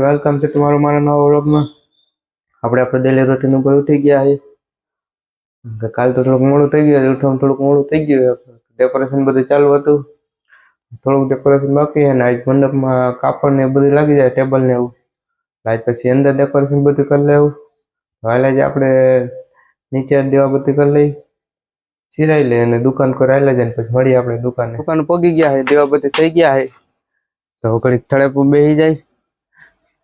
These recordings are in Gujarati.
વેલકમ છે તમારો મારા નવા વ્લોગમાં. આપણે આપણે ડેલી રૂટીન ઉપર ઉઠી ગયા છે. કાલ તો થોડુંક મોડું થઈ ગયું ઉઠવામાં થોડુંક મોડું થઈ ગયું ડેકોરેશન બધું ચાલુ હતું. થોડુંક ડેકોરેશન બાકી અને આજ મંડપમાં કાપડ ને બધું લાગી જાય ટેબલ ને એવું. આજ પછી અંદર ડેકોરેશન બધું કરી લેવું. હાલ જ આપણે નીચે દેવા બધું કરી લઈ. સિરાઈ લે અને દુકાન આવેલા જાય પછી મળીએ આપણે દુકાને. દુકાન પગી ગયા છે, દેવા બધું થઈ ગયા છે. તો ઘડીક થડે બેસી જાય.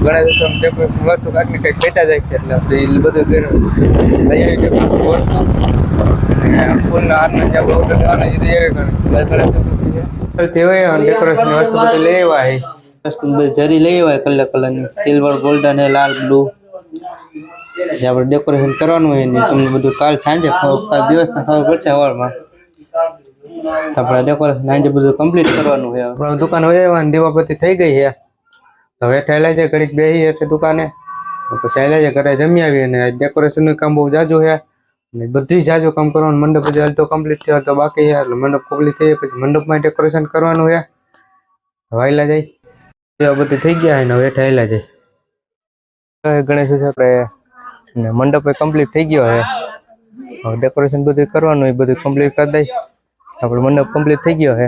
ગણેશ ડેકોરેશન વસ્તુ કાંઈક ને કંઈક બેઠા જાય છે એટલે તો એ બધું કર્યું લઈ આવી ડેકોરેશન વસ્તુ અને ફૂલના હાથમાં જે આપણે ઓર્ડર દેવાના એ દઈ આવી ગણેશ ચતુર્થી છે તે હોય ડેકોરેશન વસ્તુ બધી લઈ આવ્યા છે વસ્તુ બધી જરી લઈ આવ્યા કલર કલરની સિલ્વર ગોલ્ડન હે લાલ બ્લુ જે આપણે ડેકોરેશન કરવાનું હોય ને તમને બધું કાલ સાંજે ખબર- કાલ દિવસના ખબર પડશે સવારમાં તો આપણે ડેકોરેશન સાંજે બધું કમ્પ્લીટ કરવાનું છે આપણે દુકાન હોય એવા દીવાબત્તી થઈ ગઈ છે તો હવે ઠેલા છે ઘડીક બે એટલે દુકાને. પછી આવેલા છે ઘરે જમી આવીએ અને ડેકોરેશનનું કામ બહુ જાજુ છે. અને બધી જાજુ કામ કરવાનું, મંડપ હજી હાલ તો કમ્પ્લીટ થયો તો બાકી છે. એટલે મંડપ કમ્પ્લીટ થઈ પછી મંડપમાં ડેકોરેશન કરવાનું તો વાયલા જાય. બધી થઈ ગયા છે ને, હવે ઠેલા જાય. ગણેશ આપણે ને મંડપ કમ્પ્લીટ થઈ ગયો છે. હવે ડેકોરેશન બધું કરવાનું, એ બધું કમ્પ્લીટ કરી દઈ. આપણો મંડપ કમ્પ્લીટ થઈ ગયો છે.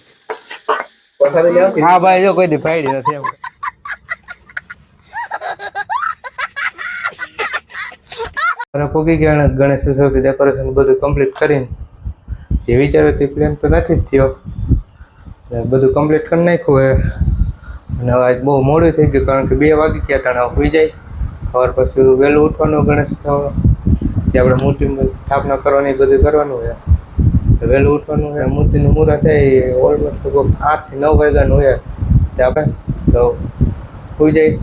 હા ભાઈ, જો કોઈ દી નથી એમ. અને પોકી ગયા ગણેશ ઉત્સવથી ડેકોરેશન બધું કમ્પ્લીટ કરીને. જે વિચાર્યું તે પ્લાન તો નથી જ થયો. બધું કમ્પ્લીટ કરી નાખ્યું હે. અને આજ બહુ મોડું થઈ ગયું કારણ કે બે વાગી ગયા ટાણા હોઈ જાય. સવાર પછી વહેલું ઉઠવાનું ગણેશ ઉત્સવ જે આપણે મૂર્તિ સ્થાપના કરવાની, એ બધું કરવાનું હોય વહેલું ઉઠવાનું હોય મૂર્તિનું મુહૂર્ત થાય એ ઓલમોસ્ટ લગભગ આઠથી નવ વાગ્યાનું હોય. તે આપણે, તો સુઈ જાય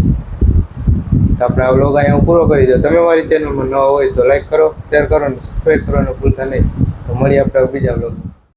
તો આપણે આ વ્લોગ અહીંયા પૂરો કરી દો. તમે મારી ચેનલમાં નવા હોય તો લાઈક કરો શેર કરો અને સબસ્ક્રાઈબ કરવાનું ભૂલતા નહીં. તો મળીએ આપણે બીજા વ્લોગ